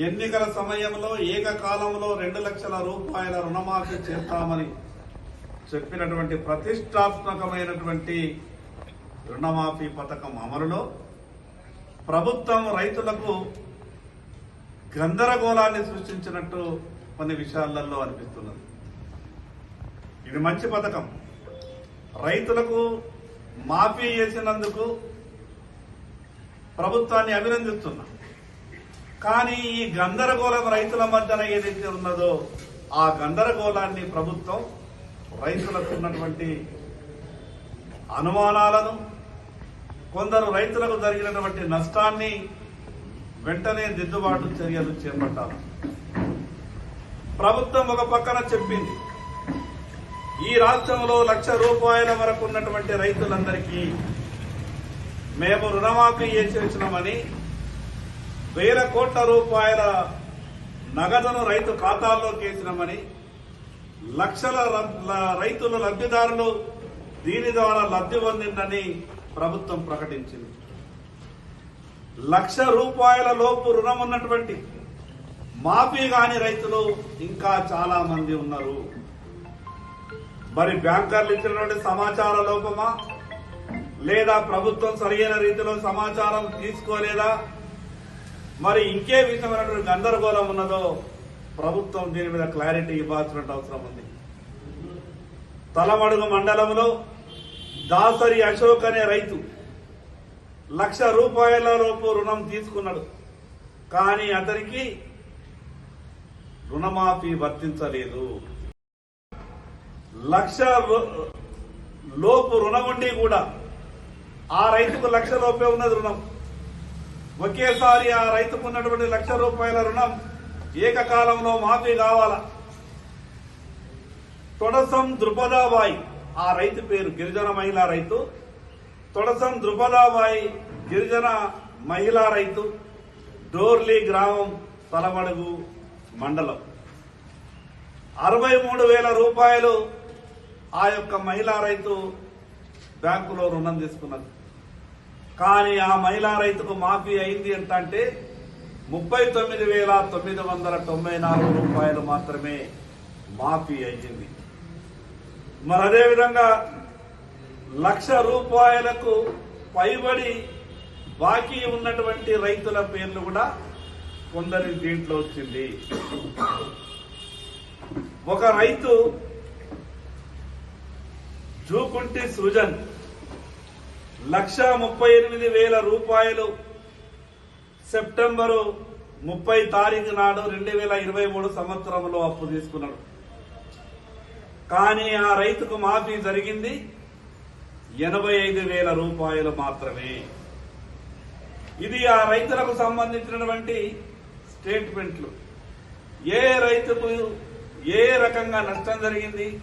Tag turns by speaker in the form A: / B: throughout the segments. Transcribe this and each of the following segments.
A: ఎన్నికల సమయంలో ఏకకాలంలో రెండు లక్షల రూపాయల రుణమాఫీ చేస్తామని చెప్పినటువంటి ప్రతిష్టాత్మకమైనటువంటి రుణమాఫీ పథకం అమలులో ప్రభుత్వం రైతులకు గందరగోళాన్ని సృష్టించినట్టు కొన్ని విషయాలలో అనిపిస్తున్నది. ఇది మంచి పథకం. రైతులకు మాఫీ చేసినందుకు ప్రభుత్వాన్ని అభినందిస్తున్నా. కానీ ఈ గందరగోళం రైతుల మధ్యన ఏదైతే ఉన్నదో ఆ గందరగోళాన్ని ప్రభుత్వం రైతులకు ఉన్నటువంటి అనుమానాలను కొందరు రైతులకు జరిగినటువంటి నష్టాన్ని వెంటనే దిద్దుబాటు చర్యలు చేపట్టాలి. ప్రభుత్వం ఒక పక్కన చెప్పింది ఈ రాష్ట్రంలో లక్ష రూపాయల వరకు ఉన్నటువంటి రైతులందరికీ మేము రుణమాఫీ చేసి వచ్చినామని వేల కోట్ల రూపాయల నగదును రైతు ఖాతాల్లోకి వేసినామని లక్షల ల- రైతుల లబ్ధిదారులు దీని ద్వారా లబ్ధి పొందిందని ప్రభుత్వం ప్రకటించింది. లక్ష రూపాయల లోపు రుణం ఉన్నటువంటి మాఫీ కాని రైతులు ఇంకా చాలా మంది ఉన్నారు. మరి బ్యాంకర్లు ఇచ్చినటువంటి సమాచార లోపమా? లేదా ప్రభుత్వం సరైన రీతిలో సమాచారం తీసుకోలేదా? మరి ఇంకే విధమైనటువంటి గందరగోళం ఉన్నదో ప్రభుత్వం దీని మీద క్లారిటీ ఇవ్వాల్సిన అవసరం ఉంది. తలమడుగు మండలంలో దాసరి అశోక్ అనే రైతు లక్ష రూపాయల లోపు రుణం తీసుకున్నాడు. కానీ అతనికి రుణమాఫీ వర్తించలేదు. లక్ష రు- లోపు రుణం ఉండి కూడా ఆ రైతుకు లక్ష లోపే ఉన్నది రుణం. ఒకేసారి ఆ రైతుకు ఉన్నటువంటి లక్ష రూపాయల రుణం ఏకకాలంలో మాఫీ కావాల? తొడసం ద్రుపదాబాయి ఆ రైతు పేరు గిరిజన మహిళా రైతు. తొడసం ద్రుపదాబాయి గిరిజన మహిళా రైతు. డోర్లీ గ్రామం తలమడుగు మండలం. అరవై మూడు వేల రూపాయలు ఆ యొక్క మహిళా రైతు బ్యాంకులో రుణం తీసుకున్నది. కానీ ఆ మహిళా రైతుకు మాఫీ అయింది ఏంటంటే ముప్పై తొమ్మిది వేల తొమ్మిది వందల తొంభై నాలుగు రూపాయలు మాత్రమే మాఫీ అయ్యింది. మరి అదేవిధంగా లక్ష రూపాయలకు పైబడి బాకీ ఉన్నటువంటి రైతుల పేర్లు కూడా కొందరి దీంట్లో వచ్చింది. ఒక రైతు జూకుంటి సృజన్ లక్ష ముప్పై ఎనిమిది వేల రూపాయలు. సెప్టెంబరు ముప్పై తారీఖు నాడు రెండు వేల ఇరవై మూడు సంవత్సరంలో అప్పు తీసుకున్నాడు. కానీ ఆ రైతుకు మాఫీ జరిగింది. ఎనభై ఐదు వేల రూపాయలు మాత్రమే. ఇది ఆ రైతులకు సంబంధించినటువంటి స్టేట్మెంట్లు. ఏ రైతుకు ఏ రకంగా నష్టం జరిగింది?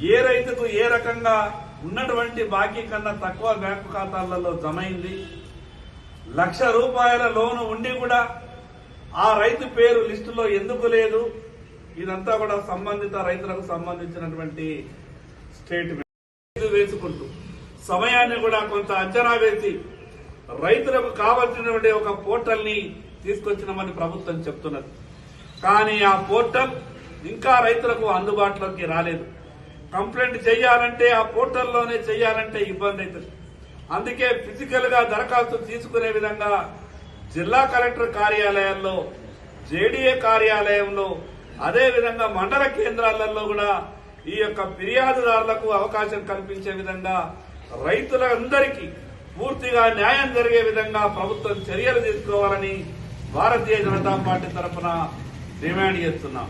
A: ఏ రైతుకు ఏ రకంగా ఉన్నటువంటి బాకీ కన్నా తక్కువ బ్యాంకు ఖాతాలలో జమైంది లక్ష రూపాయల లోను ఉండి కూడా ఆ రైతు పేరు లిస్టులో ఎందుకు లేదు? ఇదంతా కూడా సంబంధిత రైతులకు సంబంధించినటువంటి స్టేట్మెంట్. వేసుకుంటూ సమయాన్ని కూడా కొంత అంచనా వేసి రైతులకు కావలసినటువంటి ఒక పోర్టల్ని తీసుకొచ్చినామని ప్రభుత్వం చెప్తున్నది. కానీ ఆ పోర్టల్ ఇంకా రైతులకు అందుబాటులోకి రాలేదు. కంప్లైంట్ చేయాలంటే ఆ పోర్టల్లోనే చేయాలంటే ఇబ్బంది అవుతుంది. అందుకే ఫిజికల్గా దరఖాస్తు తీసుకునే విధంగా జిల్లా కలెక్టర్ కార్యాలయాల్లో జేడీఏ కార్యాలయంలో అదే విధంగా మండల కేంద్రాలలో కూడా ఈ యొక్క ఫిర్యాదుదారులకు అవకాశం కల్పించే విధంగా రైతులందరికీ పూర్తిగా న్యాయం జరిగే విధంగా ప్రభుత్వం చర్యలు తీసుకోవాలని భారతీయ జనతా పార్టీ తరఫున డిమాండ్ చేస్తున్నాం.